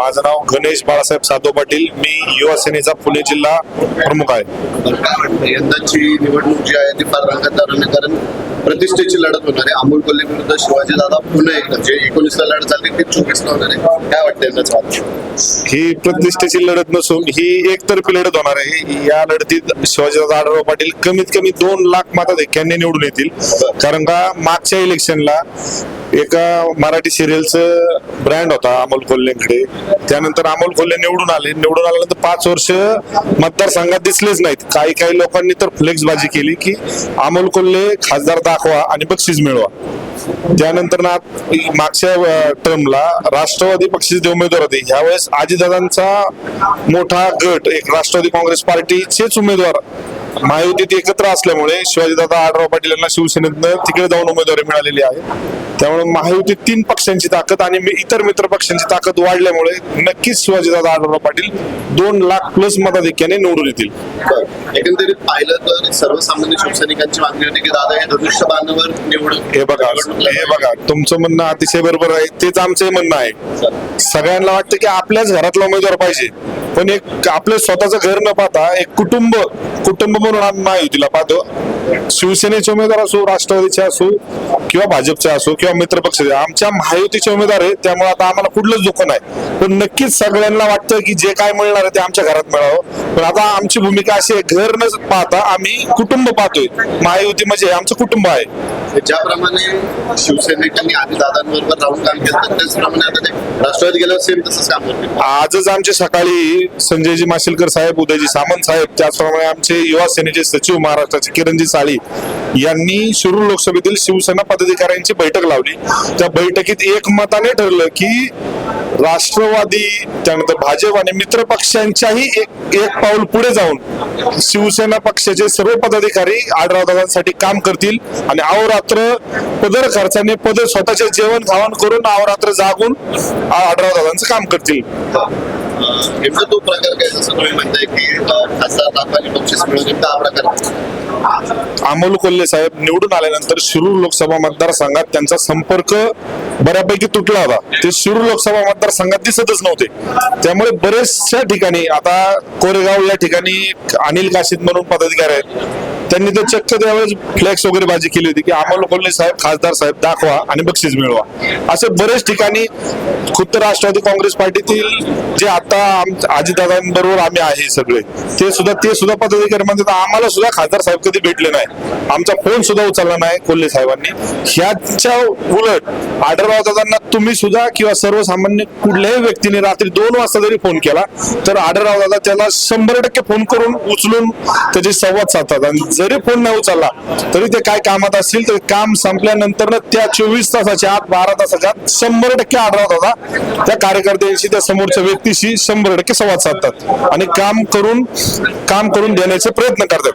माझं नाव गणेश बाळासाहेब साधो पाटील. मी युवा सेनेचा पुणे जिल्हा प्रमुख आहे. यंदाची निवडणूक जी आहे ती फार रंगतदार आहे कारण प्रतिष्ठेची लढत होणार आहे. अमोल कोल्हे विरुद्ध शिवाजी दादा पुन्हा एकदा. जे एकोणीसला लढत झाली ती चोवीसला होणार आहे. काय वाटतं? ही प्रतिष्ठेची लढत नसून ही एकतर्फी लढत होणार आहे. या लढतीत शिवाजीदादा आढळराव पाटील कमीत कमी दोन लाख मताधिक्यांनी निवडून येतील. कारण का मागच्या इलेक्शनला एका मराठी सिरियलचं ब्रँड होता अमोल कोल्हेंकडे. त्यानंतर अमोल कोल्हे निवडून आले. निवडून आल्यानंतर पाच वर्ष मतदारसंघात दिसलेच नाहीत. काही काही लोकांनी तर फ्लेक्सबाजी केली की अमोल कोल्हे खासदार दाखवा आणि बक्षीस मिळवा. त्यानंतर ना मागच्या टर्मला राष्ट्रवादी पक्षाचे जे उमेदवार होते ह्यावेळेस आजीदादांचा मोठा गट एक राष्ट्रवादी काँग्रेस पार्टीचेच उमेदवार महायुतीत एकत्र असल्यामुळे शिवाजीदादा आढराव पाटील यांना शिवसेनेतनं तिकडे जाऊन उमेदवारी मिळालेली आहे. त्यामुळे महायुतीत तीन पक्षांची ताकद आणि इतर मित्र पक्षांची ताकद वाढल्यामुळे नक्कीच शिवाजीदादा आढराव पाटील दोन लाख प्लस मताधिक्याने निवडून येतील. एकंदरीत पाहिलं तर सर्वसामान्य शिवसैनिकांची मागणी होती की दादा हे धनुष्य बांधावर निवडून हे बघा हे बघा तुमचं म्हणणं अतिशय बरोबर आहे तेच आमचं म्हणणं आहे. सगळ्यांना वाटतं की आपल्याच घरातला उमेदवार पाहिजे. पण एक आपलं स्वतःचं घर न पाहता एक कुटुंब कुटुंब म्हणून आम्ही महायुतीला पाहतो. शिवसेनेचे उमेदवार असो राष्ट्रवादीचे असो किंवा भाजपचे असो किंवा मित्र पक्षाचे आमच्या महायुतीचे उमेदवार आहे त्यामुळे आता आम्हाला कुठलंच दुःख नाही. पण नक्कीच सगळ्यांना वाटतं की जे काय मिळणार आहे ते आमच्या घरात मिळावं. पण आता आमची भूमिका अशी आहे घर न पाहता आम्ही कुटुंब पाहतोय. महायुती म्हणजे आमचं कुटुंब आहे. ज्याप्रमाणे शिवसैनिकांनी आधी दादांबरोबर राहून काम केलं त्याचप्रमाणे आता ते राष्ट्रवादी गेल्यावर सेम तसंच काम करतील आजच आमचे सकाळी संजयजी माशिलकर साहेब उदयजी सामंत साहेब त्याचप्रमाणे आमचे युवा सेनेचे सचिव महाराष्ट्राचे किरणजी साळी यांनी शिरूर लोकसभेतील शिवसेना पदाधिकाऱ्यांची बैठक लावली. त्या बैठकीत एकमताने ठरलं की राष्ट्रवादी त्यानंतर भाजप आणि मित्र पक्षांच्याही एक एक पाऊल पुढे जाऊन शिवसेना पक्षाचे सर्व पदाधिकारी आढराव दादांसाठी काम करतील आणि अहोरात्र पदर खर्चाने पद स्वतःचे जेवण खावण करून अहोरात्र जागून आढराव दादांचं काम करतील. नेमकं तो प्रकार काय जसं तुम्ही म्हणताय की खासदार बक्षीस मिळून नेमका हा प्रकार अमोल कोल्हे साहेब निवडून आल्यानंतर शिरूर लोकसभा मतदारसंघात त्यांचा संपर्क बऱ्यापैकी तुटला होता. ते शिरूर लोकसभा मतदारसंघात दिसतच नव्हते. त्यामुळे बरेचशा ठिकाणी आता कोरेगाव या ठिकाणी अनिल काशीद म्हणून पदाधिकारी आहेत. त्यांनी तर चक्क त्यावेळेस फ्लॅक्स वगैरे बाजी केली होती की आम्हाला कोल्हे साहेब खासदार साहेब दाखवा आणि बक्षीस मिळवा. असे बरेच ठिकाणी खुद्द राष्ट्रवादी काँग्रेस पार्टीतील जे आता आजीदादांबरोबर आम्ही आहे सगळे ते सुद्धा ते सुद्धा पदाधिकारी म्हणतात आम्हाला सुद्धा खासदार साहेब कधी भेटले नाही. आमचा फोन सुद्धा उचलला नाही कोल्हे साहेबांनी. ह्याच्या उलट आढळराव दादांना तुम्ही सुद्धा किंवा सर्वसामान्य कुठल्याही व्यक्तीने रात्री दोन वाजता जरी फोन केला तर आढळराव दादा त्याला शंभर टक्के फोन करून उचलून त्याचे संवाद साधतात. आणि जरी फोन नाही उचलला तरी ते काय कामात असतील तर काम संपल्यानंतर त्या चोवीस तासाच्या आत बारा तासाच्या आत शंभर टक्के आढळत होता. त्या कार्यकर्त्यांशी त्या समोरच्या व्यक्तीशी शंभर टक्के संवाद साधतात आणि काम करून काम करून देण्याचे प्रयत्न करतात.